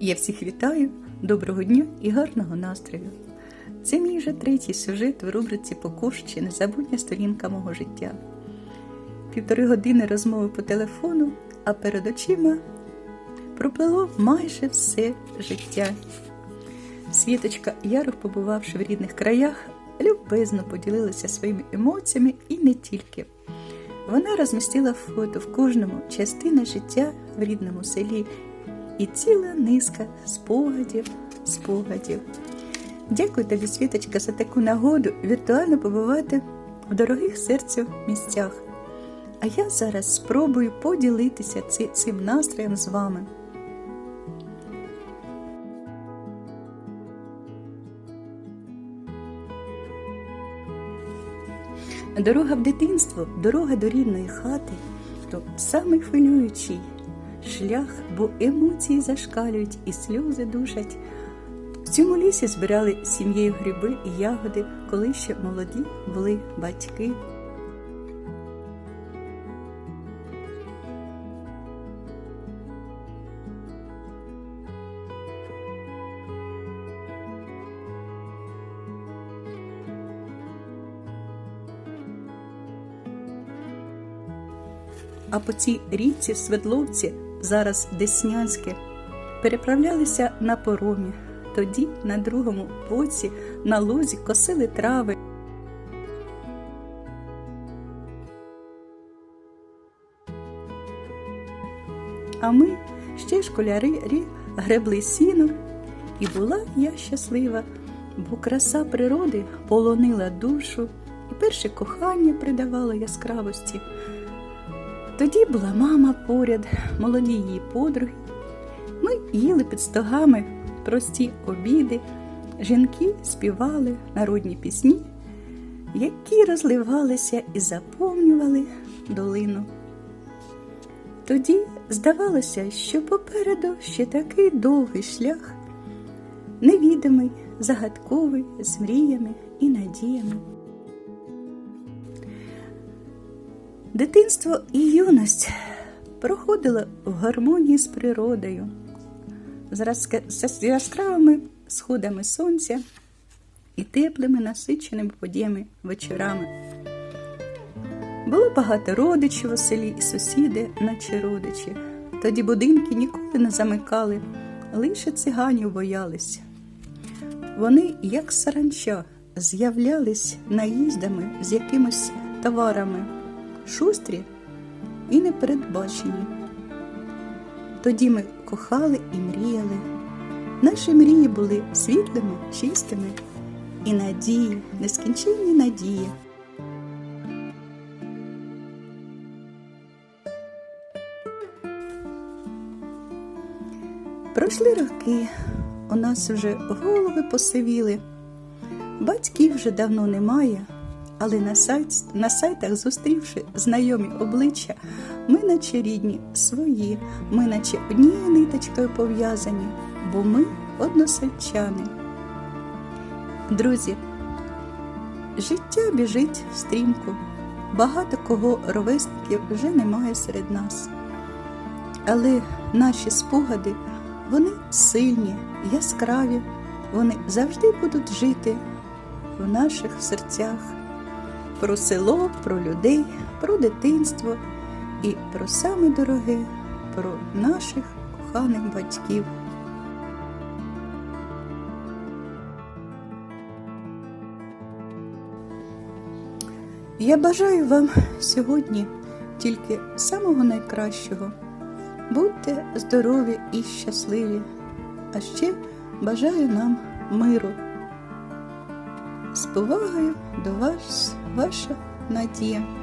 Я всіх вітаю, доброго дня і гарного настрою. Це мій вже третій сюжет в рубриці «Покош чи незабутня сторінка мого життя. Півтори години розмови по телефону, а перед очима проплило майже все життя. Світочка Ярох, побувавши в рідних краях, любезно поділилася своїми емоціями і не тільки. Вона розмістила фото в кожному частина життя в рідному селі і ціла низка спогадів, спогадів. Дякую тобі, Світочка, за таку нагоду віртуально побувати в дорогих серцю місцях. А я зараз спробую поділитися цим настроєм з вами. Дорога в дитинство, дорога до рідної хати то самий хвилюючий шлях, бо емоції зашкалюють і сльози душать. В цьому лісі збирали сім'єю гриби і ягоди, коли ще молоді були батьки. А по цій річці в Свердловці, зараз Деснянське, переправлялися на поромі. Тоді на другому боці на лузі косили трави. А ми, ще школяри, гребли сіно, і була я щаслива, бо краса природи полонила душу, і перше кохання придавало яскравості. Тоді була мама поряд, молоді її подруги. Ми їли під стогами прості обіди, жінки співали народні пісні, які розливалися і заповнювали долину. Тоді здавалося, що попереду ще такий довгий шлях, невідомий, загадковий, з мріями і надіями. Дитинство і юність проходили в гармонії з природою, з яскравими сходами сонця і теплими насиченими подіями вечорами. Було багато родичів у селі і сусіди, наче родичі. Тоді будинки ніколи не замикали, лише циганів боялися. Вони, як саранча, з'являлись наїздами з якимись товарами, шустрі і непередбачені. Тоді ми кохали і мріяли. Наші мрії були світлими, чистими і надії, нескінченні надії. Пройшли роки, у нас вже голови посивіли. Батьків вже давно немає, але на, сайт, на сайтах, зустрівши знайомі обличчя, ми наче рідні, свої, ми наче однією ниточкою пов'язані, бо ми односельчани. Друзі, життя біжить стрімко, багато кого ровесників вже немає серед нас. Але наші спогади, вони сильні, яскраві, вони завжди будуть жити в наших серцях. Про село, про людей, про дитинство і про саме дороге, про наших коханих батьків. Я бажаю вам сьогодні тільки самого найкращого. Будьте здорові і щасливі, а ще бажаю нам миру. З повагою до вас, ваша Надія.